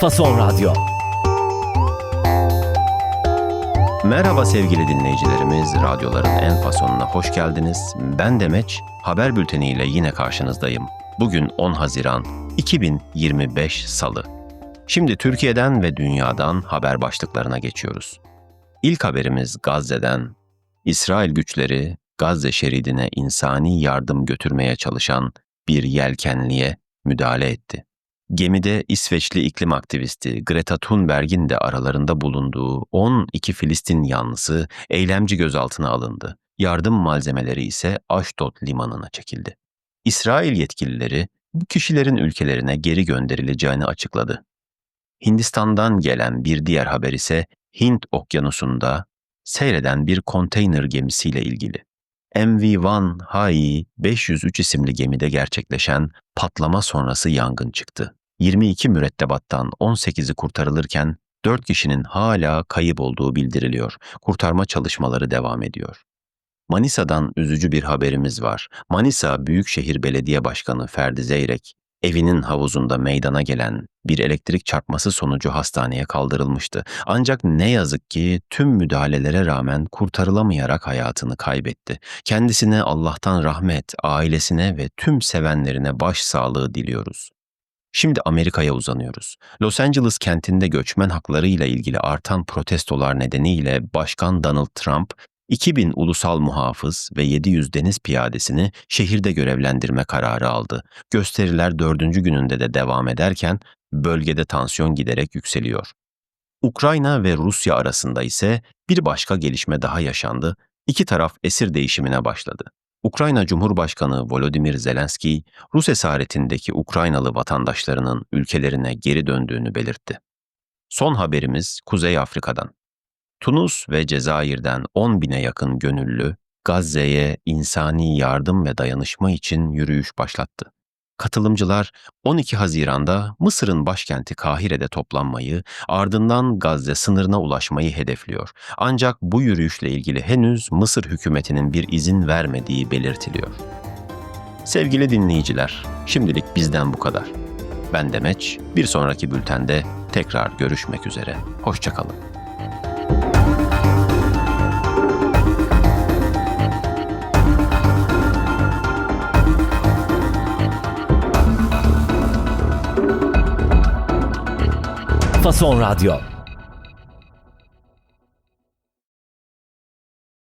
Fason Radyo. Merhaba sevgili dinleyicilerimiz, radyoların en fasonuna hoş geldiniz. Ben Demeç, haber bülteniyle yine karşınızdayım. Bugün 10 Haziran 2025 Salı. Şimdi Türkiye'den ve dünyadan haber başlıklarına geçiyoruz. İlk haberimiz Gazze'den. İsrail güçleri Gazze şeridine insani yardım götürmeye çalışan bir yelkenliye müdahale etti. Gemide İsveçli iklim aktivisti Greta Thunberg'in de aralarında bulunduğu 12 Filistin yanlısı eylemci gözaltına alındı. Yardım malzemeleri ise Ashdod limanına çekildi. İsrail yetkilileri bu kişilerin ülkelerine geri gönderileceğini açıkladı. Hindistan'dan gelen bir diğer haber ise Hint okyanusunda seyreden bir konteyner gemisiyle ilgili. MV-1 Hai 503 isimli gemide gerçekleşen patlama sonrası yangın çıktı. 22 mürettebattan 18'i kurtarılırken 4 kişinin hala kayıp olduğu bildiriliyor. Kurtarma çalışmaları devam ediyor. Manisa'dan üzücü bir haberimiz var. Manisa Büyükşehir Belediye Başkanı Ferdi Zeyrek, evinin havuzunda meydana gelen bir elektrik çarpması sonucu hastaneye kaldırılmıştı. Ancak ne yazık ki tüm müdahalelere rağmen kurtarılamayarak hayatını kaybetti. Kendisine Allah'tan rahmet, ailesine ve tüm sevenlerine başsağlığı diliyoruz. Şimdi Amerika'ya uzanıyoruz. Los Angeles kentinde göçmen hakları ile ilgili artan protestolar nedeniyle Başkan Donald Trump 2000 ulusal muhafız ve 700 deniz piyadesini şehirde görevlendirme kararı aldı. Gösteriler dördüncü gününde de devam ederken bölgede tansiyon giderek yükseliyor. Ukrayna ve Rusya arasında ise bir başka gelişme daha yaşandı. İki taraf esir değişimine başladı. Ukrayna Cumhurbaşkanı Volodymyr Zelenski, Rus esaretindeki Ukraynalı vatandaşlarının ülkelerine geri döndüğünü belirtti. Son haberimiz Kuzey Afrika'dan. Tunus ve Cezayir'den 10 bine yakın gönüllü Gazze'ye insani yardım ve dayanışma için yürüyüş başlattı. Katılımcılar 12 Haziran'da Mısır'ın başkenti Kahire'de toplanmayı, ardından Gazze sınırına ulaşmayı hedefliyor. Ancak bu yürüyüşle ilgili henüz Mısır hükümetinin bir izin vermediği belirtiliyor. Sevgili dinleyiciler, şimdilik bizden bu kadar. Ben Demeç, bir sonraki bültende tekrar görüşmek üzere. Hoşçakalın. Fason Radyo.